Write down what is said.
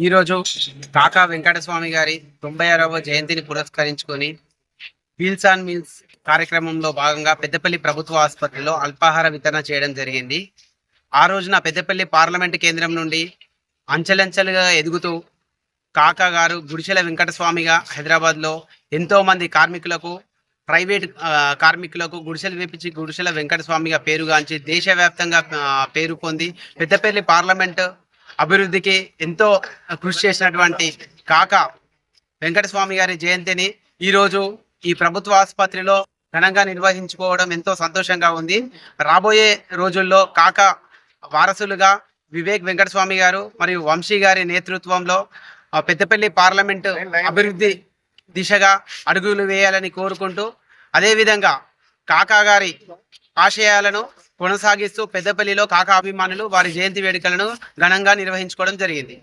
ఈరోజు కాకా వెంకటస్వామి గారి తొంభై ఆరవ జయంతిని పురస్కరించుకొని మీల్స్ ఆన్ మీల్స్ కార్యక్రమంలో భాగంగా పెద్దపల్లి ప్రభుత్వ ఆసుపత్రిలో అల్పాహార వితరణ చేయడం జరిగింది. ఆ రోజున పెద్దపల్లి పార్లమెంటు కేంద్రం నుండి అంచెలంచెలుగా ఎదుగుతూ కాకా గారు గుడిసెల వెంకటస్వామిగా హైదరాబాద్లో ఎంతో మంది కార్మికులకు ప్రైవేట్ కార్మికులకు గుడిసెలు వేపించి గుడిసెల వెంకటస్వామిగా పేరుగాంచి దేశవ్యాప్తంగా పేరు పొంది పెద్దపల్లి పార్లమెంటు అభివృద్ధికి ఎంతో కృషి చేసినటువంటి కాకా వెంకటస్వామి గారి జయంతిని ఈరోజు ఈ ప్రభుత్వ ఆసుపత్రిలో ఘనంగా నిర్వహించుకోవడం ఎంతో సంతోషంగా ఉంది. రాబోయే రోజుల్లో కాక వారసులుగా వివేక్ వెంకటస్వామి గారు మరియు వంశీ గారి నేతృత్వంలో పెద్దపల్లి పార్లమెంటు అభివృద్ధి దిశగా అడుగులు వేయాలని కోరుకుంటూ అదేవిధంగా కాకా గారి ఆశయాలను కొనసాగిస్తూ పెద్దపల్లిలో కాకా అభిమానులు వారి జయంతి వేడుకలను ఘనంగా నిర్వహించుకోవడం జరిగింది.